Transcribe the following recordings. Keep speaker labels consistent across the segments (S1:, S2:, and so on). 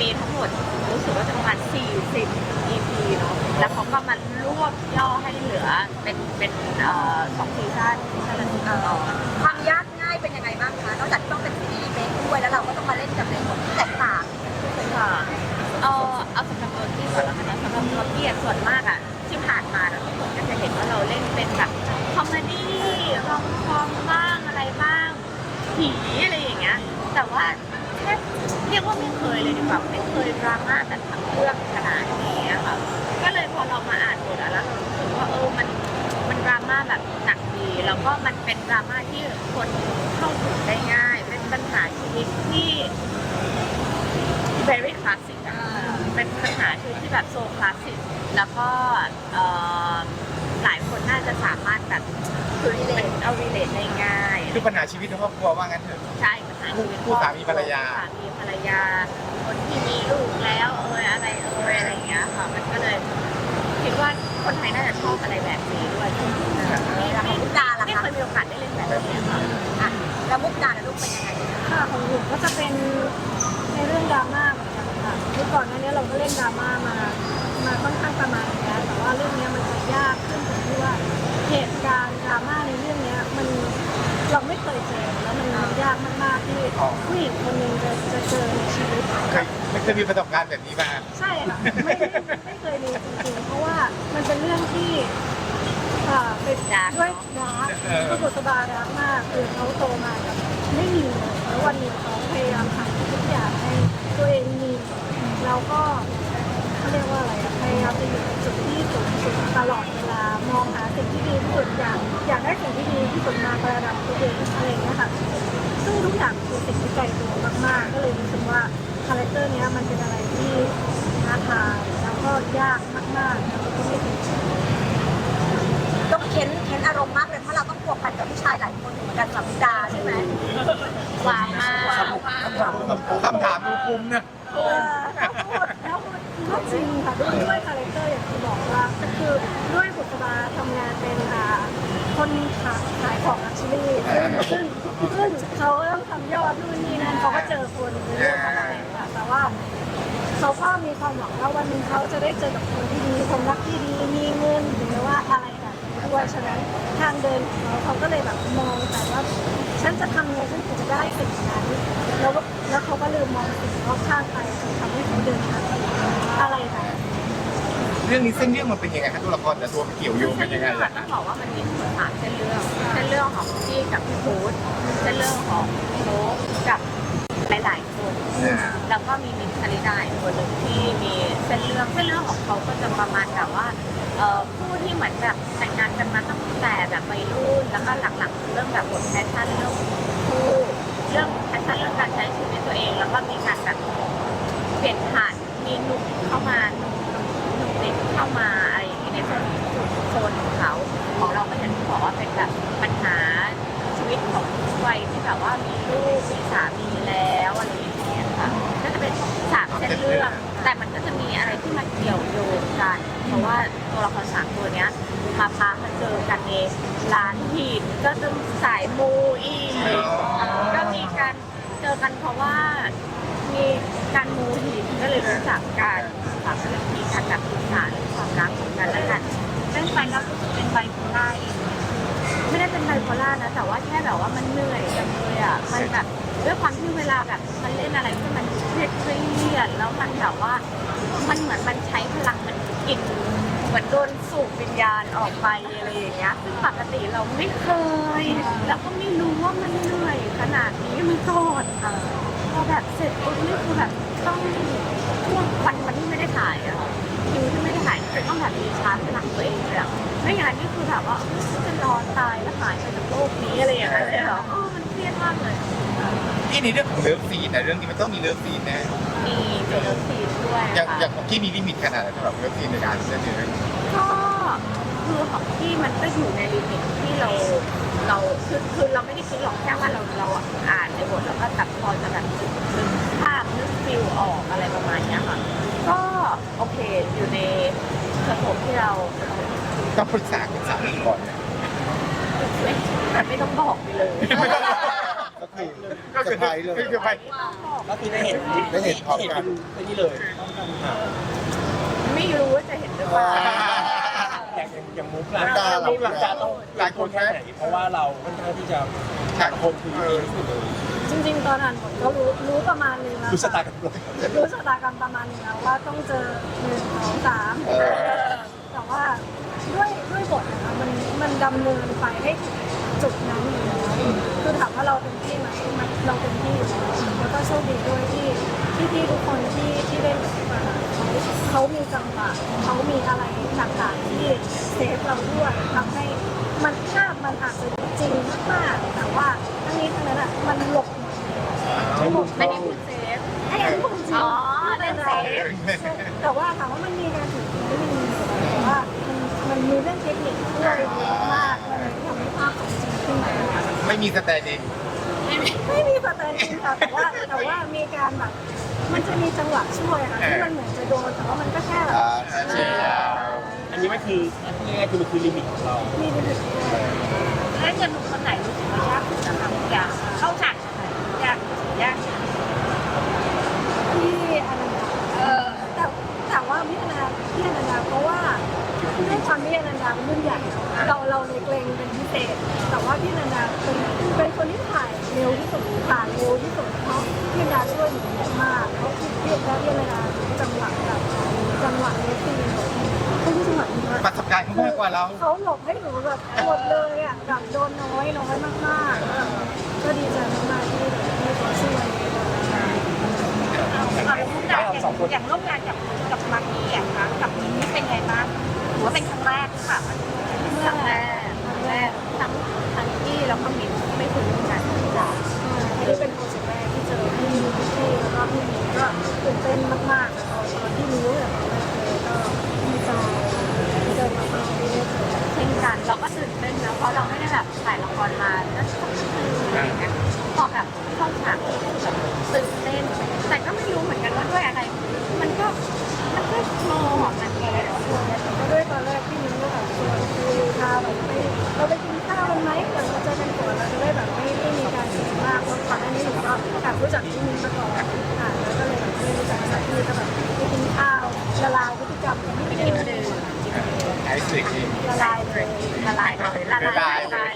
S1: มีทั้งหมดรู้สึกว่าจะประมาณ 40 EP เนาะแล้วเขาก็มารวบย่อให้เหลือเป็นเป็นเอ่อสองซีซั่นซีซั่นละสิบตอน
S2: ความยาก ดราม่าแบ
S1: บทั้งเรื่องขนาดนี้อะค่ะก็เลยพอเรามาอ่านบทอะแล้วเรารู้สึกว่าเออมันมันดราม่าแบบหนักดี แล้วก็มันเป็นดราม่าที่คนเข้าถึงได้ง่าย เป็นปัญหาชีวิตที่ very classic อะเป็นปัญหาชีวิตที่แบบโซคลาสสิกแล้วก็เอ่อหลายคนน่าจะสามารถแบบคือเป็นเอา relate ได้ง่าย
S3: คือปัญหาชีวิตในครอบครัวว่างั้นเถอะ
S1: ใช่ปัญหาชีวิต
S3: คู่สามีภรรยา
S1: คู่สามีภรรยา คนที่มีลูกแล้วเอยอะไรเอยอะไรอย่างเงี้ยค่ะ มันก็เลยคิดว่าคนไทยน่าจะชอบอะไรแบบนี้ด้วยไม่
S2: แล้วข
S1: ไม่
S2: องมุกดาล่ะ
S1: ไม่
S2: คะ
S1: เคยมีโอกาสได้เล่นแบบนี้ค่ะ
S2: อะแล้วมุกดาและลูกเป็นยังไง
S4: ค่ะของหนูก็จะเป็นในเรื่องดราม่าเหมือนกันค่ะคือก่อนหน้านี้เราก็เล่นดราม่ามามา เคย
S3: ไม่เคยมีประสบการณ์แบบนี้มา
S4: ใช่ค่ะไม่ไม่ไม่เคยมีจริงๆ เพราะว่ามันเป็นเรื่องที่อ่าเป็น
S1: ดาร์ก
S4: ด้วยรักคือบุษบารักมากคือเขาโตมาแบบไม่มีเลยแล้ววันหนี้เขาพยายามทำทุกอย่างให้ตัวเองมีแล้วก็เขาเรียกว่าอะไรอะพยายามจะอยู่ในจุดที่สูงสุดตลอดเวลามองหาสิ่งที่ดีที่สุดอยากอยากได้สิ่งที่ดีที่สุดมาประดับตัวเองอะไรอย่างเงี้ยค่ะ ซึ่งทุกอย่างคือสิ่งที่ไกลตัวมากๆ ก็เลยรู้สึกว่า คาแรคเตอร์เนี้ยมันเป็นอะไรที่ท้าทายแล้วก็ยากมากๆแล้วก็ไม่ถึง
S2: ต้องเค้นเค้นอารมณ์มากเลยเพราะเราต้องพัวพันกับผู้ชายหลายคนเหมือนกันกับมุกดาใช่ไหม
S1: หวานมาก
S3: คำถามดูคุ้มนะ
S4: เออแล้วพูดแล้วพูดก็จริงค่ะด้วยด้วยคาแรคเตอร์อย่างที่บอกว่าก็คือด้วยบุษบาทำงานเป็นอ่าคนขายขายของอัชลีซึ่งซึ่งเขาต้องทำยอดนู่นนี่นั่นเขาก็เจอคนเยอะอะไรค่ะแต่ ว่าเขาก็มีความหวังว่าวันหนึงเขาจะได้เจอกับคนที่ดีคนรักที่ดีมีเงินหรือว่าอะไรแบบนี้ด้วยฉะนั้นทางเดินของเขาเขาก็เลยแบบมองแต่ว่า ฉันจะทำไงฉันถึงจะได้สิ่งนั้นแล้วก็แล้วเขาก็ลืมมองสิ่งรอบข้างไปจนทำให้เขาเดินทางไปอะไรแบบนี้
S3: เรื่องนี้เส้นเรื่องมันเป็นยังไงครับตัวละครแต่ตัวมันเกี่ยวโยง
S1: เส้
S3: เป็นนยังไง
S1: เรื่อง
S3: ล่ะ
S1: ต้องบอกว่ามันมีทั้งหมดสามเส้นเรื่องเส้นเรื่องของพี่กับพี่ฟูดเส้นเรื่องของโน้ตกับหลายๆคน แล้วก็มีมินทริดาอีกคนหนึ่งที่มีเส้นเรื่องเส้นเรื่องของเขาก็จะประมาณแบบว่าผู้ที่เหมือนแบบแต่งงานกันมาตั้งแต่แบบวัยรุ่นแล้วก็หลังๆเริ่มแบบหมดแพชชั่นเรื่องคู่เรื่องแพชชั่นเรื่องการใช้ชีวิตตัวเอง แล้วก็มีการแบบเปลี่ยนผ่านมีหนุ่มเข้ามาหนุ่มหนุ่มเด็กเข้ามาอะไรอย่างเงี้ยในโซนโซนของเขาของเราก็อย่างที่บอกว่าเป็นแบบปัญหาชีวิตของวัยที่แบบว่ามี กันในร้านหินก็จะสายมูอีกก็มีการเจอกันเพราะว่ามีการมูหินก็เลยรู้จักกันค่ะก็เลยมีการแบบศึกษาเรื่องความรักของกันและกันเล่นไปก็เป็นไบโพล่าเองไม่ได้เป็นไบโพล่านะแต่ว่าแค่แบบว่ามันเหนื่อยจังเลยอะมันแบบด้วยความที่เวลาแบบมันเล่นอะไรที่มันเครียดเครียดแล้วมันแบบว่า มันเหมือนมันใช้พลังมันกิน เหมือนโดนสูบวิญญาณออกไปอะไรอย่างเงี้ยซึ่งปกติเราไม่เคย แล้วก็ไม่รู้ว่ามันเหนื่อยขนาดนี้มันโกรธอะพอแบบเสร็จปุ๊บนี่คือแบบต้องช่วงวันวันที่ไม่ได้ถ่ายอะค่ะคิวที่ไม่ได้หายคือต้องแบบมีชาร์จพลังตัวเองเลยอะไม่งั้นนี่คือแบบว่าเฮ้ยฉันจะนอนตายแล้วหายไปจากโลกนี้อะไรอย่างเงี้ยเลยเหรอเออมันเครียดมากเลย
S3: ที่ในเรื่องของเลิฟซีนนะเรื่องนี้มันต้องมีเลิฟซีนแน่
S1: มีเจอซีน ด้วย
S3: อย่าง
S1: ค่ะ
S3: อย่างของที่มีลิมิตขนาดไหนสำหรับเลิฟซีนในการเล่นเรื่องนี้
S1: ก็คือของที่มันก็อยู่ในลิมิตที่เราเราคือคือเราไม่ได้คิดหรอกแค่ว่าเราเราอ่านในบทแล้วก็แบบพอจะแบบนึกภาพนึกฟิลออกอะไรประมาณเนี้ยค่ะ ก็โอเคอยู่ในสโคปที่เรา
S3: ต้องปรึกษาคุณสามีก่อนนะ
S1: ไม่ไม่ต้องบอกไปเลย
S3: ก็
S5: คือ
S3: ก็คือ
S5: เซอร์ไพรส์เลย
S3: คือไป
S6: ก็คือได้เห็น
S5: ได้เห็นพร้อมกัน
S6: เป็นนี่เลยอ่า
S1: ไม่รู้ว่าจะเห็นหรือเปล่า
S6: อย่างอย่างอย่างมุกล่ะ
S5: มุกดาล่ะ
S6: มุกดาต้องหลายคนแค่ไหนเพราะว่าเราค่อนข้างที่จะหาคนคือดีที่สุดเลย
S4: จริง ๆ ตอนอ่านบทก็รู้รู้ประมาณนึงแล้ว
S6: ดูสไตล์กันเลย
S4: รู้ชะตากรรมประมาณนึงแล้วว่าต้องเจอหนึ่งสองสาม
S5: เออ
S4: แต่ว่าด้วยด้วยบทนะคะมันมันดำเนินไปให้ถึงจุดนั้นอยู่แล้ว คือถามว่าเราเต็มที่ไหมมันเราเต็มที่อยู่แล้วแล้วก็โชคดีด้วยที่ที่พี่ทุกคนที่ที่เล่นกับมาเขาเขามีจังหวะเขามีอะไรต่างๆที่เซฟเราด้วยทำให้มันภาพมันอาจจะจริงมากๆแต่ว่าทั้งนี้ทั้งนั้นอะมันหลบหมดเลย
S6: ใช้มุก
S1: ไม่ได้พูดเซฟ
S4: ไอ้อันนี้พูดจริง
S1: อ๋อเล่นเซฟ
S4: แต่ว่าถามว่ามันมีการถือไม่มีแต่ว่ามันมันมีเรื่องเทคนิคด้วยเยอะมากมันเลยทำให้ภาพของจริงขึ้นมา
S3: ไม่มีสแตนด์อิน
S4: ไม่มีสแตนด์อินค่ะแต่ว่าแต่ว่ามีการแบบมันจะมีจังหวะช่วยค่ะที่มันเหมือนจะโดนแต่ว่ามันก็แค่แบบ
S5: อ่า
S3: ใช่แล้ว
S6: อันนี้มันคือง่ายๆคือมันคือลิมิตของเรา
S4: มีลิมิตด้วย
S1: แล้วจะหนุ่มคนไหนรู้สึกว่ายากที่สุดนะคะอยากเข้าฉากยากยาก
S4: ที่อนันดา
S1: เออ
S4: แต่แต่ว่าพี่อนันดาพี่อนันดาเพราะว่า ด้วยความที่อนันดาเป็นรุ่นใหญ่เราเราเลยเกรงเป็นพิเศษ แต่ว่าพี่อนันดาเป็นเป็นคนที่ถ่ายเร็วที่สุดถ่ายเร็วที่สุดเพราะพี่อนันดาช่วยหนูเยอะมากเขาคือพี่แล้วพี่อนันดาจังหวะแบบจังหวะเนี้ยคือเขาที่จังหวะนี้
S3: ประสบการณ์เขามากกว่าเรา
S4: เขาหลบให้หนูแบบหมดเลยอะแบบโดนน้อยน้อยมากๆก็ดีใจมากๆที่ที่เขาช่วย
S1: อย่างอย่างร่วมงานกับกับมาร์กี้อย่างครั้งกับมินนี่เป็นไงบ้าง ถือว่าเป็นครั้งแรกค่ะครั้งแรกครั้งแรกทั้งทั้งที่แล้วก็มินไม่คุ้นกันเลย
S4: อันนี้เป็นโปรเจกต์แรกที่เจอพี่มิวพี่แล้วก็พี่มิวก็ตื่นเต้นมากๆตอนตอนที่รู้แบบแรกเลยก็ดีใจดีใจมากๆที่ได้เจอ
S1: เช่นกันเราก็ตื่นเต้นนะเพราะเราไม่ได้แบบถ่ายละครมา แบบไป
S4: เราไปกินข้าวกันไหมก่อนเราเจอกันก่อนเราจะได้แบบไม่ไม่มีการเสียมากเพราะก่อนหน้านี้หนูก็แอบรู้จักพี่มิวมาก่อนค่ะแล้วก็เลยแบบไม่รู้จักสักทีก็แบบไปกินข้าวละลายพฤติกรรมกันไม่
S1: ไป
S4: ได้
S1: กิน
S4: เลย
S3: ไอซ์สิกเอง
S4: ละลายเลย
S1: ละลายเลยละลายละลาย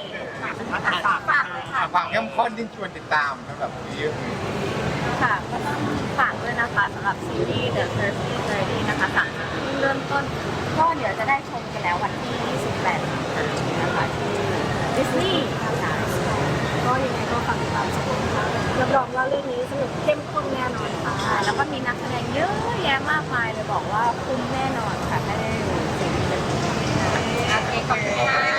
S1: ฝากฝากเลยค่ะ
S3: ความเข้มข้นที่ชวนติดตามสำหรับนี้
S1: ค่ะก็ต้องฝากด้วยนะคะสำหรับซีรีส์ The Thirsty Lady นะคะสามเริ่มต้นก็เดี๋ยวจะได้ชมกันแล้ววันที่ 28 คะที่ดิสนีย์นะคะ
S4: ก็ยังไงก็ฝากติดตามชมนะคะรับรองว่าเรื่องนี้สนุกเข้มข้นแน่นอนค่ะ
S1: แล้วก็มีนักแสดงเยอะแยะมากมายเลยบอกว่าคุ้มแน่นอนค่ะถ้าได้ดูซีรีส์เรื่องนี้โอเคขอบคุณค่ะ